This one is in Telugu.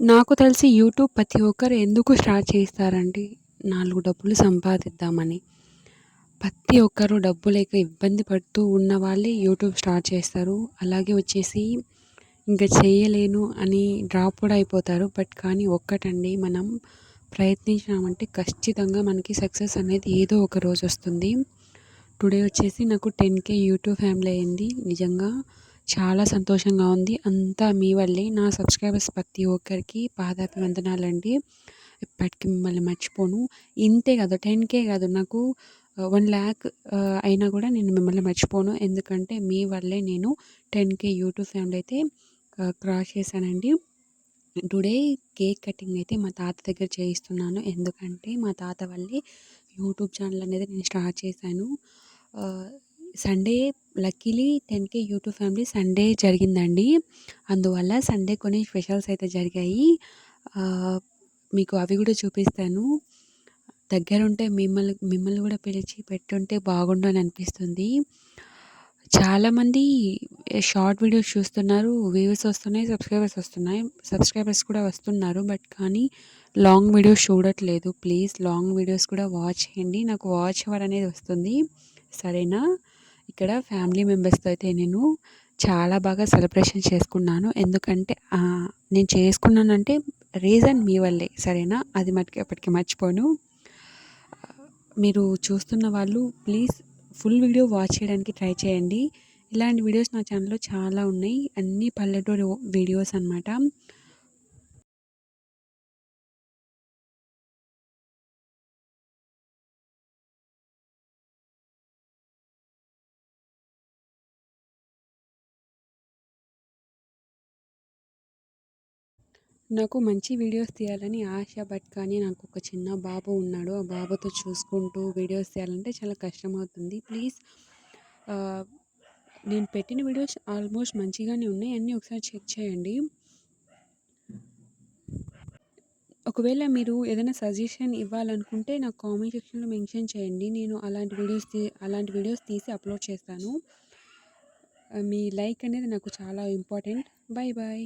నాకు తెలిసి యూట్యూబ్ ప్రతి ఒక్కరు ఎందుకు స్టార్ట్ చేస్తారంటే నాలుగు డబ్బులు సంపాదిద్దామని. ప్రతి ఒక్కరు డబ్బు లేక ఇబ్బంది పడుతూ ఉన్న వాళ్ళే యూట్యూబ్ స్టార్ట్ చేస్తారు. అలాగే వచ్చేసి ఇంకా చేయలేను అని డ్రాప్ కూడా అయిపోతారు. బట్ కానీ ఒక్కటండి మనం ప్రయత్నించామంటే ఖచ్చితంగా మనకి సక్సెస్ అనేది ఏదో ఒక రోజు వస్తుంది. టుడే వచ్చేసి నాకు టెన్ కే యూట్యూబ్ ఫ్యామిలీ అయింది. నిజంగా చాలా సంతోషంగా ఉంది. అంతా మీ వల్లే. నా సబ్స్క్రైబర్స్ ప్రతి ఒక్కరికి పాదాభివందనాలండి. ఇప్పటికి మిమ్మల్ని మర్చిపోను. ఇంతే కాదు టెన్ కే కాదు. నాకు వన్ ల్యాక్ అయినా కూడా నేను మిమ్మల్ని మర్చిపోను. ఎందుకంటే మీ వల్లే నేను టెన్ కే యూట్యూబ్ ఫ్యామిలీ అయితే క్రాస్ చేశానండి. టుడే కేక్ కటింగ్ అయితే మా తాత దగ్గర చేయిస్తున్నాను. ఎందుకంటే మా తాత వల్లే యూట్యూబ్ ఛానల్ అనేది నేను స్టార్ట్ చేశాను. Sunday luckily ten K YouTube family Sunday జరిగిందండి. అందువల్ల సండే కొన్ని స్పెషల్స్ అయితే జరిగాయి. మీకు అవి కూడా చూపిస్తాను. దగ్గరుంటే మిమ్మల్ని మిమ్మల్ని కూడా పిలిచి పెట్టుంటే బాగుండు అని అనిపిస్తుంది. చాలామంది షార్ట్ వీడియోస్ చూస్తున్నారు వ్యూస్ వస్తున్నాయి సబ్స్క్రైబర్స్ వస్తున్నాయి సబ్స్క్రైబర్స్ కూడా వస్తున్నారు బట్ కానీ లాంగ్ వీడియోస్ చూడట్లేదు. ప్లీజ్ లాంగ్ వీడియోస్ కూడా వాచ్ చేయండి. నాకు వాచ్ అవర్ అనేది వస్తుంది. సరేనా? ఇక్కడ ఫ్యామిలీ మెంబర్స్తో అయితే నేను చాలా బాగా సెలబ్రేషన్ చేసుకున్నాను. ఎందుకంటే నేను చేసుకున్నానంటే రీజన్ మీ వల్లే సరేనా? అది మటుకి ఎప్పటికీ మర్చిపోను. మీరు చూస్తున్న వాళ్ళు ప్లీజ్ ఫుల్ వీడియో వాచ్ చేయడానికి ట్రై చేయండి. ఇలాంటి వీడియోస్ నా ఛానల్లో చాలా ఉన్నాయి. అన్ని పల్లెటూరు వీడియోస్ అనమాట నాకు మంచి వీడియోస్ తీయాలని ఆశ బట్ కానీ నాకు ఒక చిన్న బాబు ఉన్నాడు. ఆ బాబుతో చూసుకుంటూ వీడియోస్ తీయాలంటే చాలా కష్టమవుతుంది. ప్లీజ్ నేను పెట్టిన వీడియోస్ ఆల్మోస్ట్ మంచిగానే ఉన్నాయి. అన్నీ ఒకసారి చెక్ చేయండి. ఒకవేళ మీరు ఏదైనా సజెషన్ ఇవ్వాలనుకుంటే నాకు కామెంట్ సెక్షన్లో మెన్షన్ చేయండి. నేను అలాంటి వీడియోస్ తీ అలాంటి వీడియోస్ తీసి అప్లోడ్ చేస్తాను. మీ లైక్ అనేది నాకు చాలా ఇంపార్టెంట్. Bye bye